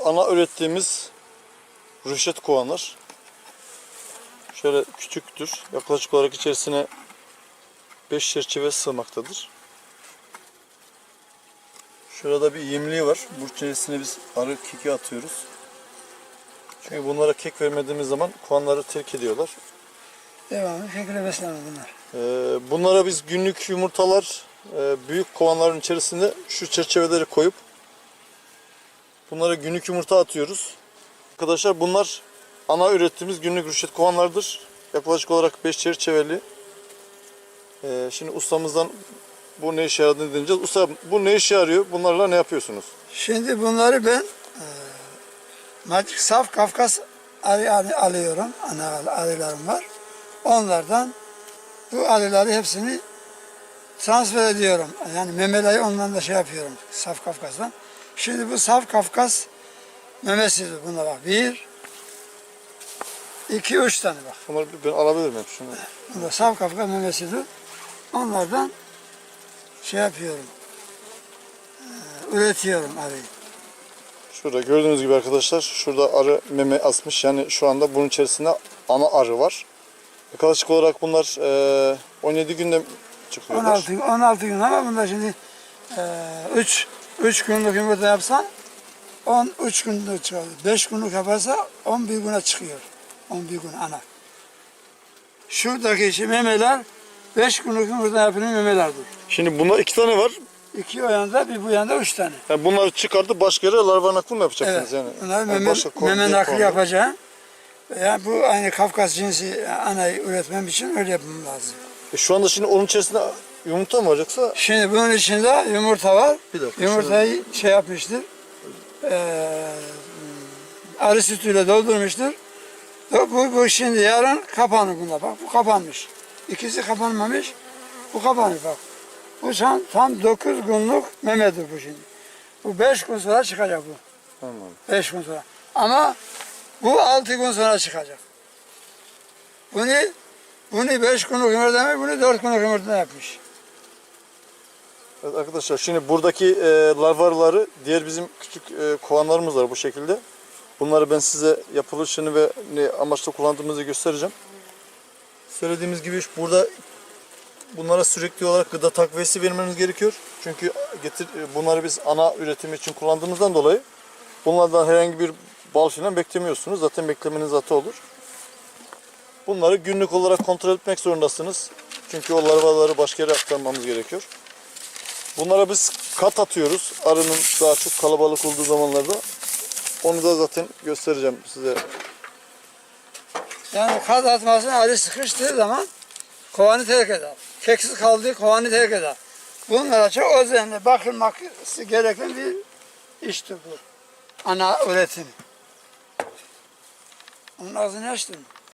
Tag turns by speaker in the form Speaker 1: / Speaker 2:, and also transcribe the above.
Speaker 1: Ana ürettiğimiz rüşet kovanlar. Şöyle küçüktür. Yaklaşık olarak içerisine 5 çerçeve sığmaktadır. Şurada bir yemliği var. Bu içerisine biz arı keki atıyoruz. Çünkü bunlara kek vermediğimiz zaman kovanları terk ediyorlar.
Speaker 2: Devamlı şekilde beslenir bunlar.
Speaker 1: Ee, bunlara biz günlük yumurtalar e, büyük kovanların içerisinde şu çerçeveleri koyup bunlara günlük yumurta atıyoruz. Arkadaşlar bunlar ana ürettiğimiz günlük rüşet kovanlardır. Yaklaşık olarak 5 çerçeveli. Ee, şimdi ustamızdan bu ne işe yaradığını dinleyeceğiz. Usta bu ne işe yarıyor? Bunlarla ne yapıyorsunuz?
Speaker 2: Şimdi bunları ben e, Magic Saf Kafkas arı, arı alıyorum. Ana arılarım var. Onlardan bu arıları hepsini transfer ediyorum. Yani memeleri ondan da şey yapıyorum. Saf Kafkas'tan. Şimdi bu Saf Kafkas memesidir. Buna bak. Bir, iki, üç tane bak.
Speaker 1: Bunları ben alabilir miyim? Şunu.
Speaker 2: Bu da Saf Kafkas memesidir. Onlardan şey yapıyorum. e, üretiyorum arıyı.
Speaker 1: Şurada gördüğünüz gibi arkadaşlar şurada arı meme asmış. Yani şu anda bunun içerisinde ana arı var. Yaklaşık olarak bunlar eee, 17 günde çıkıyorlar.
Speaker 2: 16, 16 gün ama bunda şimdi 3 3 günlük yumurta yapsan 13 günlük çıkıyor. 5 günlük yaparsa 11 güne çıkıyor. 11 gün ana. Şuradaki işte memeler 5 günlük yumurta yapılan memelerdir.
Speaker 1: Şimdi bunda iki tane var.
Speaker 2: İki o yanda bir bu yanda üç tane.
Speaker 1: Yani bunları çıkartıp başka yere larva nakli mi yapacaksınız yani?
Speaker 2: Bunlar meme, meme nakli yapacağım. Yani bu aynı Kafkas cinsi anayı üretmem için öyle yapmam lazım.
Speaker 1: E şu anda şimdi onun içerisinde yumurta mı yoksa?
Speaker 2: Şimdi bunun içinde yumurta var.
Speaker 1: Bir dakika,
Speaker 2: Yumurtayı şey yapmıştır. Eee arı sütüyle doldurmuştur. Bu, bu şimdi yarın kapanır bunda bak. Bu kapanmış. İkisi kapanmamış. Bu kapanmış bak. Bu tam, tam 9 günlük memedir bu şimdi. Bu 5 gün sonra çıkacak bu.
Speaker 1: Tamam.
Speaker 2: 5 gün sonra. Ama bu 6 gün sonra çıkacak. Bunu bunu 5 günlük yumurta demek, bunu 4 günlük yumurta yapmış.
Speaker 1: Evet arkadaşlar şimdi buradaki e, larvaları diğer bizim küçük e, kovanlarımız var bu şekilde. Bunları ben size yapılışını ve ne amaçla kullandığımızı göstereceğim. Söylediğimiz gibi burada bunlara sürekli olarak gıda takviyesi vermeniz gerekiyor. Çünkü getir e, bunları biz ana üretim için kullandığımızdan dolayı bunlardan herhangi bir bal filan beklemiyorsunuz. Zaten beklemeniz hata olur. Bunları günlük olarak kontrol etmek zorundasınız. Çünkü o larvaları başka yere aktarmamız gerekiyor. Bunlara biz kat atıyoruz. Arının daha çok kalabalık olduğu zamanlarda. Onu da zaten göstereceğim size.
Speaker 2: Yani kaz atmasına arı sıkıştığı zaman kovanı terk eder. Keksiz kaldığı kovanı terk eder. Bunlara çok özenli bakılması gereken bir iştir bu. Ana üretim. Onun ağzını açtın.